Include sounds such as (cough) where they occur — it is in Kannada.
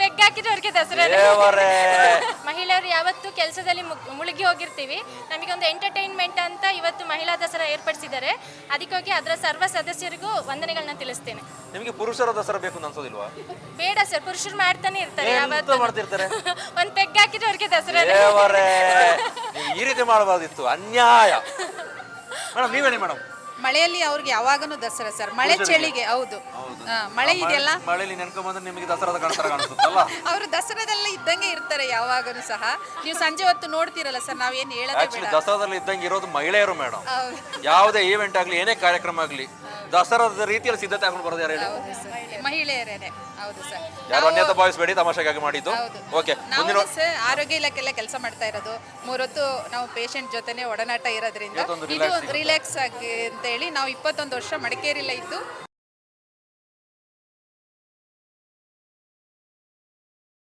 ಪೆಗ್ ಹಾಕಿದ್ರೆ ಅವ್ರಿಗೆ ದಸರಾ ದೇವರೇ. ಮಹಿಳೆಯರು ಯಾವತ್ತು ಕೆಲಸದಲ್ಲಿ ಮುಳುಗಿ ಹೋಗಿರ್ತೀವಿ. ನಮಗೊಂದು ಎಂಟರ್ಟೈನ್ಮೆಂಟ್ ಅಂತ ಇವತ್ತು ಮಹಿಳಾ ದಸರಾ ಏರ್ಪಡಿಸಿದ್ದಾರೆ. ಅದಕ್ಕೋಗಿ ಅದರ ಸರ್ವ ಸದಸ್ಯರಿಗೂ ವಂದನೆಗಳನ್ನ ತಿಳಿಸ್ತೇನೆ. ನಿಮಗೆ ಪುರುಷರ ದಸರಾ ಬೇಕು ಅಂತ ಅನ್ಸೋದಿಲ್ವಾ? ಬೇಡ ಸರ್ ಪುರುಷರು ಮಾಡ್ತಾನೆ ಇರ್ತಾರೆ ಎಂತ ಯಾವತ್ತು. ಮಾಡ್ತಿರ್ತಾರೆ? (laughs) ಒಂದ್ ಅವ್ರಿಗೆ ದಸರಾ ದೇವರೇ. ನೀವು ಈ ರೀತಿ ಮಾಡಬಾರ್ದಿತ್ತು. ಅನ್ಯಾಯ. ಮೇಡಮ್ ನೀವೇನೆ ಮೇಡಮ್ ಮಳೆಯಲ್ಲಿ ಅವ್ರಿಗೆ ಯಾವಾಗನು ದಸರಾ ಸರ್. ಮಳೆ ಚಳಿಗೆ ಹೌದು. ಹಾ, ಮಳೆ ಇದೆಯಲ್ಲ? ಮಳೆಯಲ್ಲಿ ನೆನ್ಕೊಂಬಂದ್ರೆ ನಿಮಗೆ ದಸರಾದ ಕಾಣ್ತಾರ ಕಾಣಿಸುತ್ತಲ್ಲ? (laughs) ಅವರು ದಸರಾದೆಲ್ಲ ಇದ್ದಂಗೆ ಇರ್ತಾರೆ ಯಾವಾಗನು ಸಹ. ನೀವು ಸಂಜೆ ಹೊತ್ತು ನೋಡ್ತೀರಲ್ಲ ಸರ್ ನಾವೇನು ಹೇಳೋದೇ ಆಕ್ಚುಲಿ ಬೇಡ. ದಸರಾದಲ್ಲಿ ಇದ್ದಂಗೆ ಇರೋದು ಮಹಿಳೆಯರು ಮೇಡಮ್ ಹೌದು. ಯಾವುದೇ ಈವೆಂಟ್ ಆಗಲಿ ಏನೇ ಕಾರ್ಯಕ್ರಮ ಆಗಲಿ ದಸರಾದ ರೀತಿಯಲ್ಲಿ ಸಿದ್ಧತೆ ಹಾಕೊಂಡು ಬರೋದು ಯಾರು ಹೇಳಿ? ಹೌದು ಸರ್. ಮಹಿಳೆಯರೇನೆ. ಹೌದು ಸರ್. ಯಾರು ಅನ್ಯತಾ ಭಾವಿಸಬೇಡಿ ತಮಾಷೆಗಾಗಿ ಮಾಡಿದ್ದು. ಹೌದು. ಓಕೆ ನಾವು ಮುಂದಿನ ಸರ್ ಆರೋಗ್ಯ ಇಲಾಖೆಲ್ಲ ಕೆಲಸ ಮಾಡ್ತಾ ಇರೋದು. ಮೂರೊತ್ತು ನಾವು ಪೇಷಂಟ್ ಜೊತೆನೆ ಒಡನಾಟ ಇರೋದ್ರಿಂದ ಇವತ್ತೊಂದು ಇದು ರಿಲ್ಯಾಕ್ಸ್ ಆಗಿ. ಅಂತ ಹೇಳಿ ನಾವು ಇಪ್ಪತ್ತೊಂದು ವರ್ಷ ಮಡಿಕೇರಿಲ್ಲ ಇದ್ದು